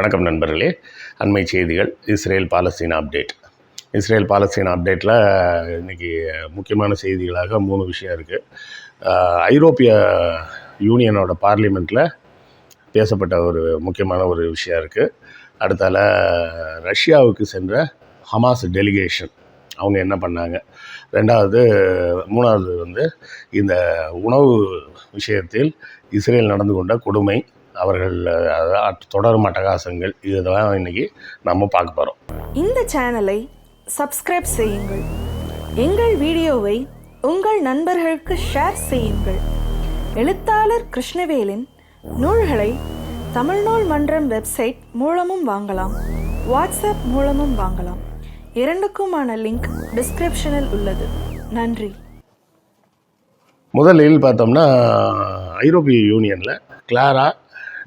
வணக்கம் நண்பர்களே. அண்மை செய்திகள் Israel Palestine update Israel Palestine அப்டேட்டில் இன்றைக்கி முக்கியமான செய்திகளாக மூணு விஷயம் இருக்குது ஐரோப்பிய யூனியனோட பார்லிமெண்ட்டில் பேசப்பட்ட ஒரு முக்கியமான ஒரு விஷயம் இருக்குது அடுத்தால ரஷ்யாவுக்கு சென்ற ஹமாஸ் டெலிகேஷன் அவங்க என்ன பண்ணாங்க? ரெண்டாவது மூணாவது வந்து இந்த உணவு விஷயத்தில் இஸ்ரேல் நடந்து கொண்ட கொடுமை அவர்கள் தொடரும் அட்டகாசங்கள் இதுதான் இன்னைக்கு நம்ம பார்க்க போகிறோம் இந்த சேனலை சப்ஸ்கிரைப் செய்யுங்கள். எங்கள் வீடியோவை உங்கள் நண்பர்களுக்கு ஷேர் செய்யுங்கள். எழுத்தாளர் கிருஷ்ணவேலின் நூல்களை தமிழ்நூல் மன்றம் வெப்சைட் மூலமும் வாங்கலாம். வாட்ஸ்அப் மூலமும் வாங்கலாம். இரண்டுக்குமான லிங்க் டிஸ்கிரிப்ஷனில் உள்ளது. நன்றி. முதலில் பார்த்தோம்னா ஐரோப்பிய யூனியனில் கிளாரா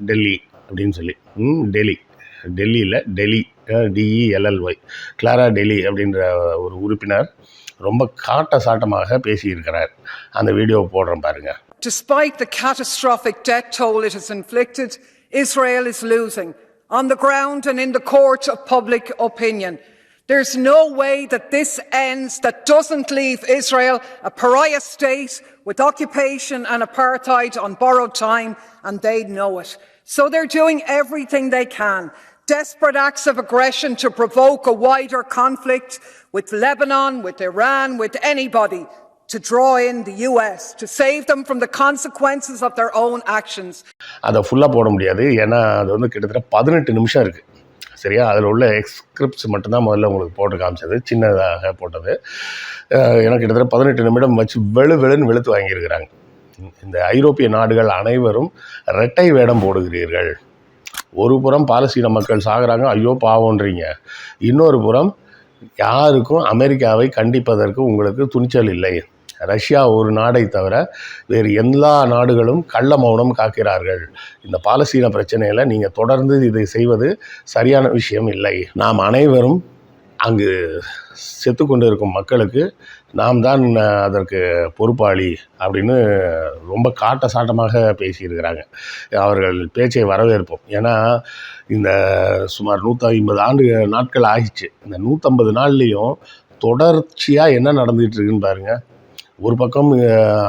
டெல்லி அப்படின்னு சொல்லி ம், டெல்லி டெல்லியில் டெல்லி டிஇஎல்எல்ஒய் கிளாரா டெல்லி அப்படின்ற ஒரு உறுப்பினர் ரொம்ப காட்ட சாட்டமாக பேசியிருக்கிறார் அந்த வீடியோவை போடுறேன் பாருங்கள் Despite the catastrophic death toll it has inflicted, Israel is losing on the ground and in the court of public opinion. There's no way that this ends that doesn't leave Israel a pariah state with occupation and apartheid on borrowed time, and they know it. So they're doing everything they can. Desperate acts of aggression to provoke a wider conflict with Lebanon, with Iran, with anybody to draw in the US, to save them from the consequences of their own actions. அதை ஃபுல்லாக போட முடியாது ஏன்னா அது வந்து கிட்டத்தட்ட பதினெட்டு நிமிஷம் இருக்குது சரியா அதில் உள்ள எக்ஸ்கிரிப்ட்ஸ் மட்டும்தான் முதல்ல உங்களுக்கு போட்டு காமிச்சது சின்னதாக போட்டது ஏன்னா கிட்டத்தட்ட பதினெட்டு நிமிடம் வச்சு வெளு வெளுன்னு வெளுத்து வாங்கியிருக்கிறாங்க இந்த ஐரோப்பிய நாடுகள் அனைவரும் இரட்டை வேடம் போடுகிறீர்கள். ஒரு புறம் பாலஸ்தீன மக்கள் சாகிறாங்க ஐயோ பாவோன்றீங்க. இன்னொரு புறம் யாருக்கும் அமெரிக்காவை கண்டிப்பதற்கு உங்களுக்கு துணிச்சல் இல்லை. ரஷ்யா ஒரு நாடை தவிர வேறு எல்லா நாடுகளும் கள்ள மௌனம் காக்கிறார்கள். இந்த பாலஸ்தீன பிரச்சனையில் நீங்கள் தொடர்ந்து இதை செய்வது சரியான விஷயம் இல்லை. நாம் அனைவரும் அங்கு செத்து கொண்டு இருக்கும் மக்களுக்கு நாம் தான் அதற்கு பொறுப்பாளி அப்படின்னு ரொம்ப காட்ட சாட்டமாக பேசியிருக்கிறாங்க. அவர்கள் பேச்சை வரவேற்போம். ஏன்னா இந்த சுமார் நூற்றி ஐம்பது ஆண்டு நாட்கள் ஆகிச்சு. இந்த நூற்றம்பது நாள்லேயும் தொடர்ச்சியாக என்ன நடந்துகிட்டு இருக்குன்னு பாருங்கள் ஒரு பக்கம்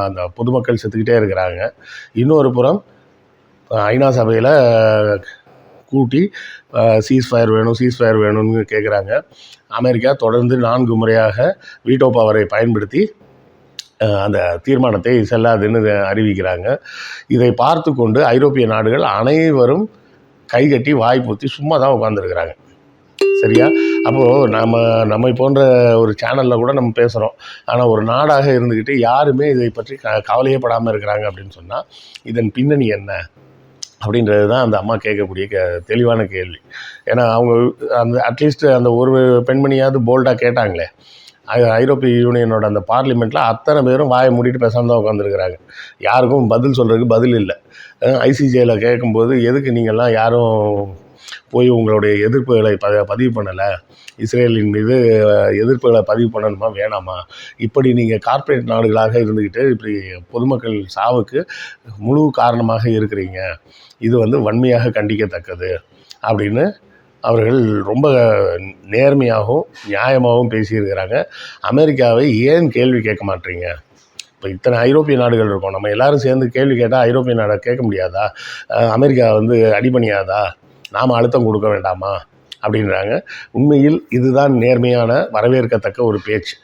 அந்த பொதுமக்கள் செத்துக்கிட்டே இருக்கிறாங்க. இன்னொரு புறம் ஐநா சபையில் கூட்டி சீஸ் ஃபயர் வேணும் சீஸ் ஃபயர் வேணும்னு கேட்குறாங்க அமெரிக்கா தொடர்ந்து நான்கு முறையாக வீட்டோ பவரை பயன்படுத்தி அந்த தீர்மானத்தை செல்லாதுன்னு அறிவிக்கிறாங்க. இதை பார்த்து கொண்டு ஐரோப்பிய நாடுகள் அனைவரும் கைகட்டி வாய் பொத்தி சும்மா தான் உட்காந்துருக்குறாங்க சரியா? அப்போது நம்ம நம்மை போன்ற ஒரு சேனலில் கூட நம்ம பேசுகிறோம் ஆனால் ஒரு நாடாக இருந்துக்கிட்டு யாருமே இதை பற்றி க கவலையே படாமல் இருக்கிறாங்க அப்படின்னு சொன்னால் இதன் பின்னணி என்ன? அப்படின்றது தான் அந்த அம்மா கேட்கக்கூடிய கே தெளிவான கேள்வி. ஏன்னா அவங்க அந்த அட்லீஸ்ட் அந்த ஒரு பெண்மணியாவது போல்டாக கேட்டாங்களே. ஐரோப்பிய யூனியனோட அந்த பார்லிமெண்ட்டில் அத்தனை பேரும் வாயை மூடிட்டு பேசாமல் தான் உட்காந்துருக்குறாங்க யாருக்கும் பதில் சொல்கிறதுக்கு பதில் இல்லை. ஐசிஜேயில் கேட்கும்போது எதுக்கு நீங்கள்லாம் யாரும் போய் உங்களுடைய எதிர்ப்புகளை ப பதிவு பண்ணலை. இஸ்ரேலின் மீது எதிர்ப்புகளை பதிவு பண்ணணுமா வேணாமா? இப்படி நீங்கள் கார்ப்பரேட் நாடுகளாக இருந்துக்கிட்டு இப்படி பொதுமக்கள் சாவுக்கு முழு காரணமாக இருக்கிறீங்க. இது வந்து வன்மையாக கண்டிக்கத்தக்கது அப்படின்னு அவர்கள் ரொம்ப நேர்மையாகவும் நியாயமாகவும் பேசியிருக்கிறாங்க. அமெரிக்காவை ஏன் கேள்வி கேட்க மாட்டீங்க? இப்போ இத்தனை ஐரோப்பிய நாடுகள் இருக்கும். நம்ம எல்லோரும் சேர்ந்து கேள்வி கேட்டால் ஐரோப்பிய நாடை கேட்க முடியாதா? அமெரிக்கா வந்து அடிபணியாதா? நாம் அழுத்தம் கொடுக்க வேண்டாமா? அப்படின்றாங்க. உண்மையில் இதுதான் நேர்மையான வரவேற்கத்தக்க ஒரு பேச்சு.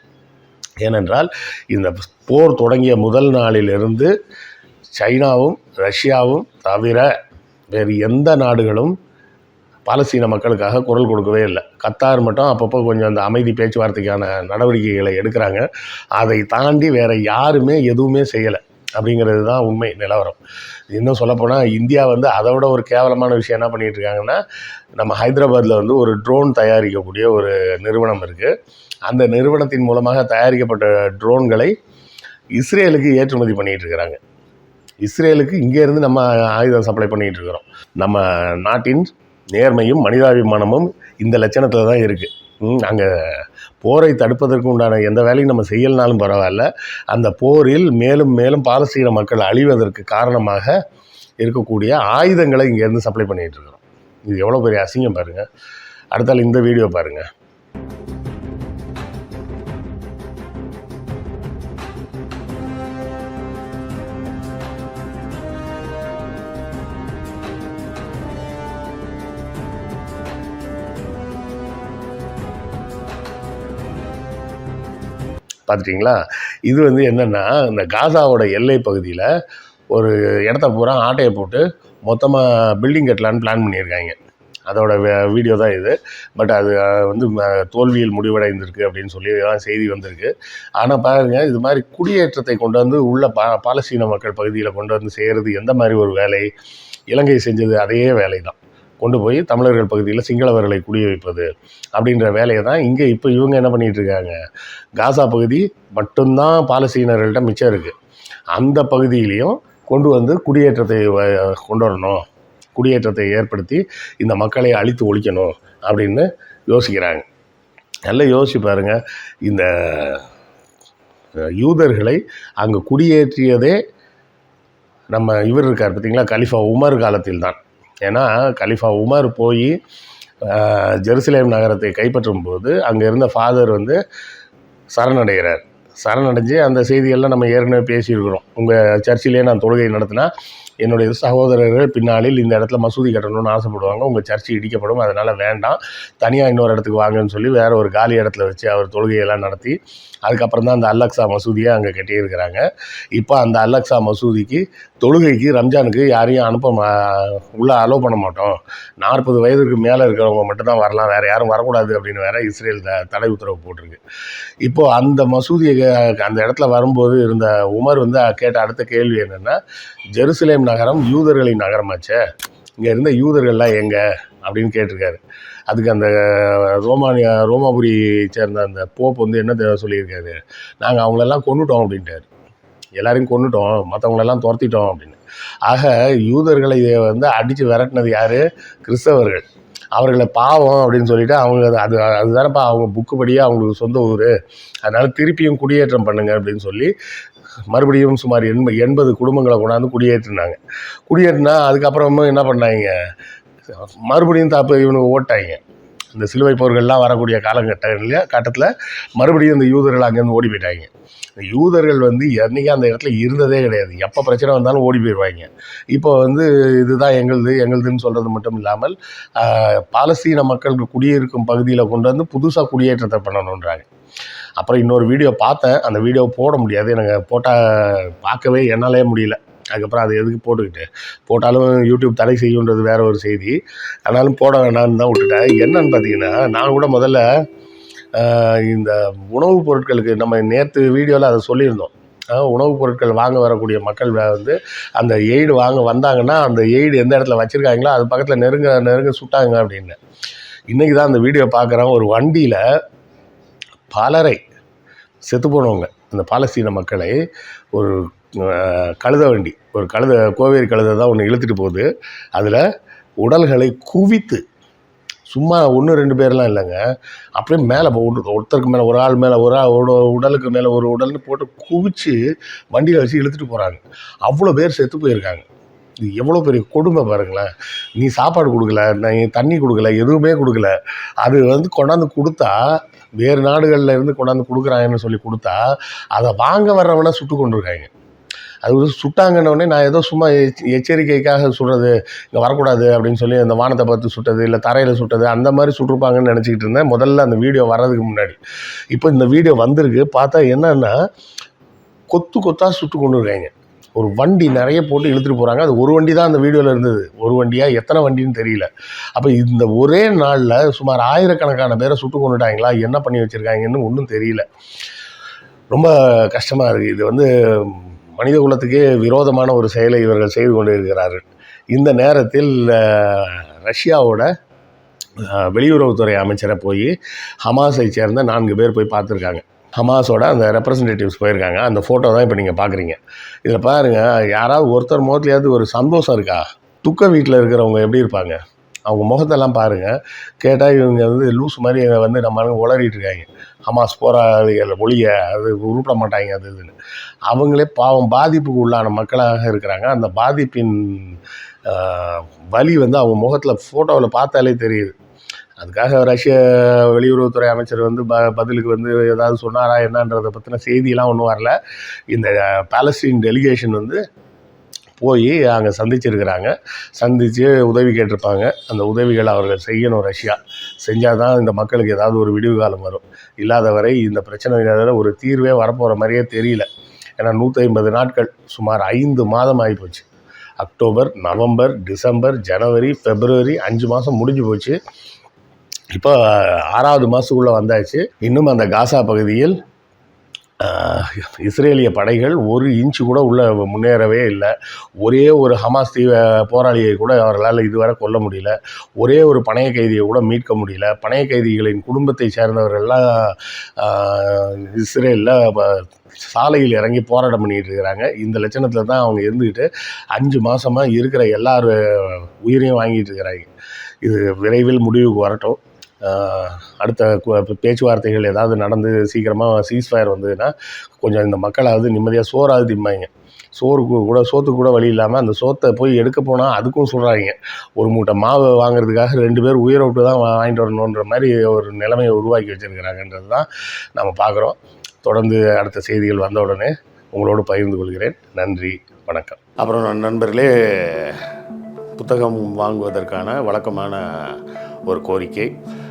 ஏனென்றால் இந்த போர் தொடங்கிய முதல் நாளிலிருந்து சைனாவும் ரஷ்யாவும் தவிர வேறு எந்த நாடுகளும் பாலஸ்தீன மக்களுக்காக குரல் கொடுக்கவே இல்லை. கத்தார் மட்டும் அப்பப்போ கொஞ்சம் அந்த அமைதி பேச்சுவார்த்தைக்கான நடவடிக்கைகளை எடுக்கிறாங்க. அதை தாண்டி வேறு யாருமே எதுவுமே செய்யலை. அப்படிங்கிறது தான் உண்மை நிலவரம். இன்னும் சொல்லப்போனால் இந்தியா வந்து அதை விட ஒரு கேவலமான விஷயம் என்ன பண்ணிட்டு இருக்காங்கன்னா நம்ம ஹைதராபாத்தில் வந்து ஒரு ட்ரோன் தயாரிக்கக்கூடிய ஒரு நிறுவனம் இருக்குது அந்த நிறுவனத்தின் மூலமாக தயாரிக்கப்பட்ட ட்ரோன்களை இஸ்ரேலுக்கு ஏற்றுமதி பண்ணிகிட்டு இருக்கிறாங்க இஸ்ரேலுக்கு இங்கேருந்து நம்ம ஆயுதம் சப்ளை பண்ணிகிட்டு இருக்கிறோம் நம்ம நாட்டின் நேர்மையும் மனிதாபிமானமும் இந்த லட்சணத்தில் தான் இருக்குது அங்கே போரை தடுப்பதற்கு உண்டான எந்த வேலையும் நம்ம செய்யலனாலும் பரவாயில்ல. அந்த போரில் மேலும் மேலும் பாலஸ்தீன மக்கள் அழிவதற்கு காரணமாக இருக்கக்கூடிய ஆயுதங்களை இங்கேருந்து சப்ளை பண்ணிகிட்டு இருக்கிறோம். இது எவ்வளோ பெரிய அசிங்கம் பாருங்கள் அடுத்தால் இந்த வீடியோ பாருங்கள் பார்த்துட்டிங்களா? இது வந்து என்னென்னா இந்த காசாவோட எல்லை பகுதியில் ஒரு இடத்த பூரா ஆட்டையை போட்டு மொத்தமாக பில்டிங் கட்டலான்னு பிளான் பண்ணியிருக்காங்க. அதோட வீடியோ தான் இது. பட் அது வந்து தோல்வியில் முடிவடைந்திருக்கு அப்படின்னு சொல்லி தான் செய்தி வந்திருக்கு. ஆனால் பாருங்கள் இது மாதிரி குடியேற்றத்தை கொண்டு வந்து உள்ள பா பாலஸ்தீன மக்கள் பகுதியில் கொண்டு வந்து செய்கிறது எந்த மாதிரி ஒரு வேலை? இலங்கை செஞ்சது அதே வேலை தான் கொண்டு போய் தமிழர்கள் பகுதியில் சிங்களவர்களை குடிய வைப்பது அப்படின்ற வேலையை தான் இங்கே இப்போ இவங்க என்ன பண்ணிகிட்டு இருக்காங்க? காசா பகுதி மட்டும்தான் பாலஸ்தீனர்கள்ட்ட மிச்சம் இருக்குது அந்த பகுதியிலையும் கொண்டு வந்து குடியேற்றத்தை வ- கொண்டு வரணும். குடியேற்றத்தை ஏற்படுத்தி இந்த மக்களை அழித்து ஒழிக்கணும் அப்படின்னு யோசிக்கிறாங்க. நல்லா யோசிச்சு பாருங்க. இந்த யூதர்களை அங்கே குடியேற்றியதே நம்ம இவர் இருக்கார் பார்த்தீங்களா கலிஃபா உமர் காலத்தில் தான் ஏன்னா கலிஃபா உமர் போய் ஜெருசலேம் நகரத்தை கைப்பற்றும் போது அங்கே இருந்த ஃபாதர் வந்து சரணடைகிறார். சரணடைஞ்சு அந்த செய்தியெல்லாம் நம்ம ஏற்கனவே பேசியிருக்கிறோம். உங்கள் சர்ச்சிலே நான் தொழுகை நடத்தினா என்னுடைய சகோதரர்கள் பின்னாளில் இந்த இடத்துல மசூதி கட்டணும்னு ஆசைப்படுவாங்க. உங்கள் சர்ச்சு இடிக்கப்படும். அதனால் வேண்டாம். தனியாக இன்னொரு இடத்துக்கு வாங்கன்னு சொல்லி வேறு ஒரு காலி இடத்துல வச்சு அவர் தொழுகையெல்லாம் நடத்தி அதுக்கப்புறம் தான் அந்த அல்லக்ஸா மசூதியை அங்கே கட்டியிருக்கிறாங்க. இப்போ அந்த அல்லக்ஸா மசூதிக்கு தொழுகைக்கு ரம்ஜானுக்கு யாரையும் அனுப்ப மா உள்ளே அலோவ் பண்ண மாட்டோம். நாற்பது வயதுக்கு மேலே இருக்கிறவங்க மட்டும்தான் வரலாம். வேறு யாரும் வரக்கூடாது அப்படின்னு வேற இஸ்ரேல் த தடை உத்தரவு போட்டிருக்கு. இப்போது அந்த மசூதியை அந்த இடத்துல வரும்போது இருந்த உமர் வந்து கேட்ட அடுத்த கேள்வி என்னென்னா ஜெருசலேம் நகரம் யூதர்களின் நகரமாச்சே? இங்கே இருந்த யூதர்கள்லாம் எங்கே? அப்படின்னு கேட்டிருக்காரு. அதுக்கு அந்த ரோமானியா ரோமாபுரி சேர்ந்த அந்த போப் வந்து என்ன சொல்லியிருக்காரு? நாங்கள் அவங்களெல்லாம் கொண்டுட்டோம் அப்படின்ட்டார். எல்லாரையும் கொண்டுட்டோம் மற்றவங்களெல்லாம் துரத்திட்டோம் அப்படின்னு. ஆக யூதர்களை வந்து அடித்து விரட்டினது யார்? கிறிஸ்தவர்கள். அவர்களை பாவம் அப்படின்னு சொல்லிட்டு அவங்க அது- அது அதுதானப்பா அவங்க புக்கு படியே அவங்களுக்கு சொந்த ஊர். அதனால் திருப்பியும் குடியேற்றம் பண்ணுங்க அப்படின்னு சொல்லி மறுபடியும் சுமார் எண்ப எண்பது குடும்பங்களை கொண்டாந்து குடியேற்றினாங்க. குடியேற்றினா அதுக்கப்புறமும் என்ன பண்ணாங்க? மறுபடியும் தாப்பு இவனுக்கு ஓட்டாங்க இந்த சிலுவை போர்கள்லாம் வரக்கூடிய காலகட்டங்களில் கட்டத்தில் மறுபடியும் இந்த யூதர்கள் அங்கேருந்து ஓடி போயிட்டாங்க இந்த யூதர்கள் வந்து என்றைக்கும் அந்த இடத்துல இருந்ததே கிடையாது. எப்போ பிரச்சனை வந்தாலும் ஓடி போயிடுவாங்க இப்போ வந்து இதுதான் எங்களுது எங்களுதுன்னு சொல்கிறது மட்டும் இல்லாமல் பாலஸ்தீன மக்கள் குடியிருக்கும் பகுதியில் கொண்டு வந்து புதுசாக குடியேற்றத்தை பண்ணணுன்றாங்க. அப்புறம் இன்னொரு வீடியோ பார்த்தேன். அந்த வீடியோ போட முடியாது. எனக்கு போட்டால் பார்க்கவே என்னாலே முடியல. அதுக்கப்புறம் அது எதுக்கு போட்டுக்கிட்டு? போட்டாலும் யூடியூப் தடை செய்யுன்றது வேற ஒரு செய்தி. ஆனாலும் போட வேணான்னு தான் விட்டுட்டேன். என்னன்னு பார்த்தீங்கன்னா நான் கூட முதல்ல இந்த உணவுப் பொருட்களுக்கு நம்ம நேற்று வீடியோவில் அதை சொல்லியிருந்தோம். உணவுப் பொருட்கள் வாங்க வரக்கூடிய மக்கள் வந்து அந்த எய்டு வாங்க வந்தாங்கன்னா அந்த எய்டு எந்த இடத்துல வச்சுருக்காங்களோ அது பக்கத்தில் நெருங்க நெருங்க சுட்டாங்க அப்படின்னு. இன்றைக்கி தான் அந்த வீடியோ பார்க்குறேன். ஒரு வண்டியில் பலரை செத்து போனவங்க அந்த பாலஸ்தீன மக்களை ஒரு கழுத வண்டி. ஒரு கழுத கோவேரி கழுதை தான் ஒன்று இழுத்துட்டு போகுது. அதில் உடல்களை குவித்து சும்மா ஒன்று ரெண்டு பேர்லாம் இல்லைங்க. அப்படியே மேலே ஒருத்தருக்கு மேலே ஒரு ஆள் மேலே ஒரு ஆள் உடலுக்கு மேலே ஒரு உடல்னு போட்டு குவிச்சு வண்டியில் வச்சு இழுத்துட்டு போகிறாங்க அவ்வளோ பேர் செத்து போயிருக்காங்க. இது எவ்வளோ பெரிய கொடுமை பாருங்களேன். நீ சாப்பாடு கொடுக்கல நீ தண்ணி கொடுக்கல எதுவுமே கொடுக்கல. அது வந்து கொண்டாந்து கொடுத்தா வேறு நாடுகளில் இருந்து கொண்டாந்து கொடுக்குறாங்கன்னு சொல்லி கொடுத்தா அதை வாங்க வர்றவனை சுட்டு கொண்டிருக்காங்க அது வந்து சுட்டாங்கன்னொடனே நான் ஏதோ சும்மா எச்சரிக்கைக்காக சுடுறது இங்கே வரக்கூடாது அப்படின்னு சொல்லி அந்த வானத்தை பார்த்து சுட்டது இல்லை தரையில் சுட்டது அந்த மாதிரி சுட்டிருப்பாங்கன்னு நினச்சிக்கிட்டு இருந்தேன். முதல்ல அந்த வீடியோ வர்றதுக்கு முன்னாடி. இப்போ இந்த வீடியோ வந்திருக்கு பார்த்தா என்னன்னா கொத்து கொத்தாக சுட்டு கொண்டு இருக்காங்க. ஒரு வண்டி நிறைய போட்டு இழுத்துட்டு போகிறாங்க அது ஒரு வண்டி தான் அந்த வீடியோவில் இருந்தது. ஒரு வண்டியாக எத்தனை வண்டின்னு தெரியல. அப்போ இந்த ஒரே நாளில் சுமார் ஆயிரக்கணக்கான பேரை சுட்டு கொண்டுட்டாங்களா? என்ன பண்ணி வச்சுருக்காங்கன்னு ஒன்றும் தெரியல. ரொம்ப கஷ்டமாக இருக்குது இது வந்து மனித குலத்துக்கே விரோதமான ஒரு செயலை இவர்கள் செய்து கொண்டு இருக்கிறார்கள் இந்த நேரத்தில் ரஷ்யாவோட வெளியுறவுத்துறை அமைச்சரை போய் ஹமாஸை சேர்ந்த நான்கு பேர் போய் பார்த்துருக்காங்க. ஹமாஸோட அந்த ரெப்ரசன்டேட்டிவ்ஸ் போயிருக்காங்க. அந்த ஃபோட்டோ தான் இப்போ நீங்கள் பார்க்குறீங்க. இதில் பாருங்கள் யாராவது ஒருத்தர் முகத்துலையாவது ஒரு சந்தோஷம் இருக்கா? துக்க வீட்டில் இருக்கிறவங்க எப்படி இருப்பாங்க? அவங்க முகத்தெல்லாம் பாருங்கள் கேட்டால் இவங்க வந்து லூஸ் மாதிரி வந்து நம்ம உளறிட்டு இருக்காங்க. ஹமாஸ் போராளிகள் ஒழிய அது உருப்பிட மாட்டாங்க அது இதுன்னு. அவங்களே பாவம் பாதிப்புக்கு உள்ளான மக்களாக இருக்கிறாங்க. அந்த பாதிப்பின் வலி வந்து அவங்க முகத்தில் ஃபோட்டோவில் பார்த்தாலே தெரியுது. அதுக்காக ரஷ்ய வெளியுறவுத்துறை அமைச்சர் வந்து ப பதிலுக்கு வந்து ஏதாவது சொன்னாரா என்னன்றதை பற்றின செய்தியெல்லாம் ஒன்றும் வரல. இந்த பாலஸ்தீன் டெலிகேஷன் வந்து போய் அங்கே சந்திச்சிருக்கிறாங்க. சந்தித்து உதவி கேட்டிருப்பாங்க. அந்த உதவிகளை அவர்கள் செய்யணும் ரஷ்யா. செஞ்சால் தான் இந்த மக்களுக்கு ஏதாவது ஒரு விடிவு காலம் வரும். இல்லாத வரை இந்த பிரச்சனையில் ஒரு தீர்வே வரப்போகிற மாதிரியே தெரியல. ஏன்னா நூற்றி ஐம்பது நாட்கள் சுமார் ஐந்து மாதம் ஆகிப்போச்சு அக்டோபர் நவம்பர் டிசம்பர் ஜனவரி பிப்ரவரி அஞ்சு மாதம் முடிஞ்சு போச்சு. இப்போ ஆறாவது மாதத்துக்குள்ளே வந்தாச்சு. இன்னும் அந்த காசா பகுதியில் இஸ்ரேலிய படைகள் ஒரு இன்ச்சு கூட உள்ள முன்னேறவே இல்லை. ஒரே ஒரு ஹமாஸ் தீவ போராளியை கூட அவர்களால் இதுவரை கொல்ல முடியல. ஒரே ஒரு பணைய கைதியை கூட மீட்க முடியல. பணைய கைதிகளின் குடும்பத்தை சேர்ந்தவர்கள்லாம் இஸ்ரேலில் சாலையில் இறங்கி போராட்டம் பண்ணிட்டு இருக்கிறாங்க. இந்த லட்சணத்தில் தான் அவங்க இருந்துக்கிட்டு அஞ்சு மாதமாக இருக்கிற எல்லார் உயிரையும் வாங்கிட்டு இருக்கிறாங்க. இது விரைவில் முடிவுக்கு வரட்டும். அடுத்த பேச்சுவார்த்தைகள் ஏதாவது நடந்து சீக்கிரமாக சீஸ்ஃபயர் வந்ததுன்னா கொஞ்சம் இந்த மக்களாவது நிம்மதியாக சோறாவது திம்பாங்க. சோறுக்கு கூட சோத்துக்கு கூட வழி இல்லாமல் அந்த சோத்தை போய் எடுக்க போனால் அதுக்கும் சொல்கிறாங்க ஒரு மூட்டை மாவு வாங்குறதுக்காக ரெண்டு பேர் உயிரை விட்டு தான் வா- வாங்கிட்டு வரணுன்ற மாதிரி ஒரு நிலைமையை உருவாக்கி வச்சுருக்கிறாங்கன்றது தான் நம்ம பார்க்குறோம் தொடர்ந்து அடுத்த செய்திகள் வந்த உடனே உங்களோடு பகிர்ந்து கொள்கிறேன். நன்றி வணக்கம். அப்புறம் நண்பர்களே புத்தகம் வாங்குவதற்கான வழக்கமான ஒரு கோரிக்கை.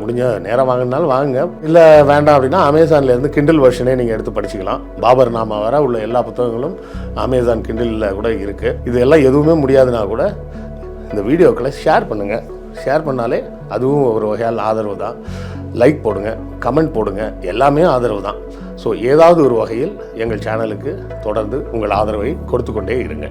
முடிஞ்ச நேரம் வாங்கினாலும் வாங்குங்க. இல்லை வேண்டாம் அப்படின்னா அமேசான்லேருந்து கிண்டில் வெர்ஷனே நீங்கள் எடுத்து படிச்சுக்கலாம். பாபர் நாமா வர உள்ள எல்லா புத்தகங்களும் அமேசான் கிண்டிலில் கூட இருக்குது இது எல்லாம் எதுவுமே முடியாதுன்னா கூட இந்த வீடியோக்களை ஷேர் பண்ணுங்கள் ஷேர் பண்ணாலே அதுவும் ஒரு வகையால் ஆதரவு தான். லைக் போடுங்க கமெண்ட் போடுங்க எல்லாமே ஆதரவு தான். ஸோ ஏதாவது ஒரு வகையில் எங்கள் சேனலுக்கு தொடர்ந்து உங்கள் ஆதரவை கொடுத்து கொண்டே இருங்க